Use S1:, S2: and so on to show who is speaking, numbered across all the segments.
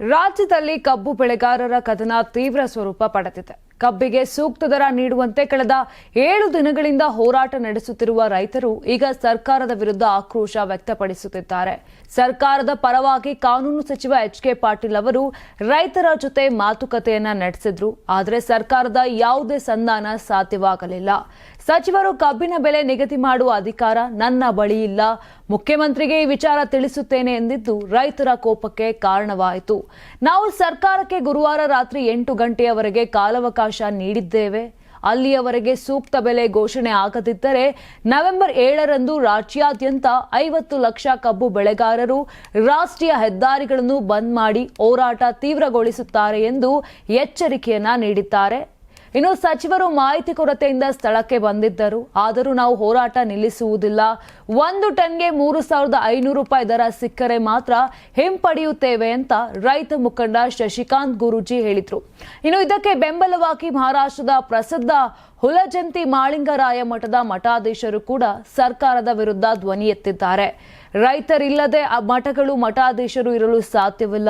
S1: ರಾಜ್ಯದಲ್ಲಿ ಕಬ್ಬು ಬೆಳೆಗಾರರ ಕದನ ತೀವ್ರ ಸ್ವರೂಪ ಪಡೆದಿದೆ. ಕಬ್ಬಿಗೆ ಸೂಕ್ತ ದರ ನೀಡುವಂತೆ ಕಳೆದ ಏಳು ದಿನಗಳಿಂದ ಹೋರಾಟ ನಡೆಸುತ್ತಿರುವ ರೈತರು ಈಗ ಸರ್ಕಾರದ ವಿರುದ್ಧ ಆಕ್ರೋಶ ವ್ಯಕ್ತಪಡಿಸುತ್ತಿದ್ದಾರೆ. ಸರ್ಕಾರದ ಪರವಾಗಿ ಕಾನೂನು ಸಚಿವ ಎಚ್ ಕೆ ಪಾಟೀಲ್ ಅವರು ರೈತರ ಜೊತೆ ಮಾತುಕತೆಯನ್ನ ನಡೆಸಿದ್ರು. ಆದರೆ ಸರ್ಕಾರದ ಯಾವುದೇ ಸಂಧಾನ ಸಾಧ್ಯವಾಗಲಿಲ್ಲ. ಸಚಿವರು ಕಬ್ಬಿನ ಬೆಲೆ ನಿಗದಿ ಮಾಡುವ ಅಧಿಕಾರ ನನ್ನ ಬಳಿ ಇಲ್ಲ. ಮುಖ್ಯಮಂತ್ರಿಗೆ ಈ ವಿಚಾರ ತಿಳಿಸುತ್ತೇನೆ ಎಂದಿದ್ದು ರೈತರ ಕೋಪಕ್ಕೆ ಕಾರಣವಾಯಿತು. ನಾವು ಸರ್ಕಾರಕ್ಕೆ ಗುರುವಾರ ರಾತ್ರಿ ಎಂಟು ಗಂಟೆಯವರೆಗೆ ಕಾಲಾವಕಾಶ ನೀಡಿದ್ದೇವೆ. ಅಲ್ಲಿಯವರೆಗೆ ಸೂಕ್ತ ಬೆಲೆ ಘೋಷಣೆ ಆಗದಿದ್ದರೆ ನವೆಂಬರ್ ಏಳರಂದು ರಾಜ್ಯಾದ್ಯಂತ ಐವತ್ತು ಲಕ್ಷ ಕಬ್ಬು ಬೆಳೆಗಾರರು ರಾಷ್ಟ್ರೀಯ ಹೆದ್ದಾರಿಗಳನ್ನು ಬಂದ್ ಮಾಡಿ ಹೋರಾಟ ತೀವ್ರಗೊಳಿಸುತ್ತಾರೆ ಎಂದು ಎಚ್ಚರಿಕೆಯನ್ನ ನೀಡಿದ್ದಾರೆ. ಇನ್ನು ಸಚಿವರು ಮಾಹಿತಿ ಕೊರತೆಯಿಂದ ಸ್ಥಳಕ್ಕೆ ಬಂದಿದ್ದರು. ಆದರೂ ನಾವು ಹೋರಾಟ ನಿಲ್ಲಿಸುವುದಿಲ್ಲ. ಒಂದು ಟನ್ಗೆ ಮೂರು ಸಾವಿರದ ಐನೂರು ರೂಪಾಯಿ ದರ ಸಿಕ್ಕರೆ ಮಾತ್ರ ಹಿಂಪಡೆಯುತ್ತೇವೆ ಅಂತ ರೈತ ಮುಖಂಡ ಶಶಿಕಾಂತ್ ಗುರೂಜಿ ಹೇಳಿದರು. ಇನ್ನು ಇದಕ್ಕೆ ಬೆಂಬಲವಾಗಿ ಮಹಾರಾಷ್ಟ್ರದ ಪ್ರಸಿದ್ಧ ಹುಲಜಂತಿ ಮಾಳಿಂಗರಾಯ ಮಠದ ಮಠಾಧೀಶರು ಕೂಡ ಸರ್ಕಾರದ ವಿರುದ್ಧ ಧ್ವನಿ ಎತ್ತಿದ್ದಾರೆ. ರೈತರಿಲ್ಲದೆ ಆ ಮಠಗಳು ಮಠಾಧೀಶರು ಇರಲು ಸಾಧ್ಯವಿಲ್ಲ.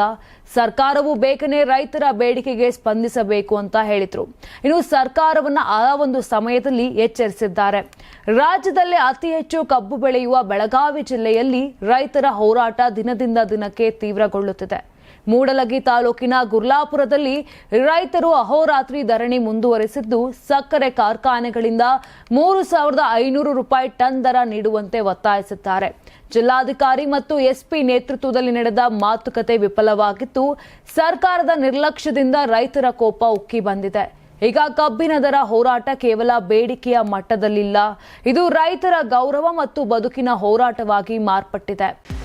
S1: ಸರ್ಕಾರವು ಬೇಕನೆ ರೈತರ ಬೇಡಿಕೆಗೆ ಸ್ಪಂದಿಸಬೇಕು ಅಂತ ಹೇಳಿದ್ರು. ಇನ್ನು ಸರ್ಕಾರವನ್ನ ಆ ಒಂದು ಸಮಯದಲ್ಲಿ ಎಚ್ಚರಿಸಿದ್ದಾರೆ. ರಾಜ್ಯದಲ್ಲಿ ಅತಿ ಹೆಚ್ಚು ಕಬ್ಬು ಬೆಳೆಯುವ ಬೆಳಗಾವಿ ಜಿಲ್ಲೆಯಲ್ಲಿ ರೈತರ ಹೋರಾಟ ದಿನದಿಂದ ದಿನಕ್ಕೆ ತೀವ್ರಗೊಳ್ಳುತ್ತಿದೆ. ಮೂಡಲಗಿ ತಾಲೂಕಿನ ಗುರ್ಲಾಪುರದಲ್ಲಿ ರೈತರು ಅಹೋರಾತ್ರಿ ಧರಣಿ ಮುಂದುವರೆಸಿದ್ದು, ಸಕ್ಕರೆ ಕಾರ್ಖಾನೆಗಳಿಂದ ಮೂರು ಸಾವಿರದ ಐನೂರು ರೂಪಾಯಿ ಟನ್ ದರ ನೀಡುವಂತೆ ಒತ್ತಾಯಿಸುತ್ತಾರೆ ಜಿಲ್ಲಾಧಿಕಾರಿ ಮತ್ತು ಎಸ್ಪಿ ನೇತೃತ್ವದಲ್ಲಿ ನಡೆದ ಮಾತುಕತೆ ವಿಫಲವಾಗಿದ್ದು, ಸರ್ಕಾರದ ನಿರ್ಲಕ್ಷ್ಯದಿಂದ ರೈತರ ಕೋಪ ಉಕ್ಕಿ ಬಂದಿದೆ. ಈಗ ಕಬ್ಬಿನ ದರ ಹೋರಾಟ ಕೇವಲ ಬೇಡಿಕೆಯ ಮಟ್ಟದಲ್ಲಿಲ್ಲ, ಇದು ರೈತರ ಗೌರವ ಮತ್ತು ಬದುಕಿನ ಹೋರಾಟವಾಗಿ ಮಾರ್ಪಟ್ಟಿದೆ.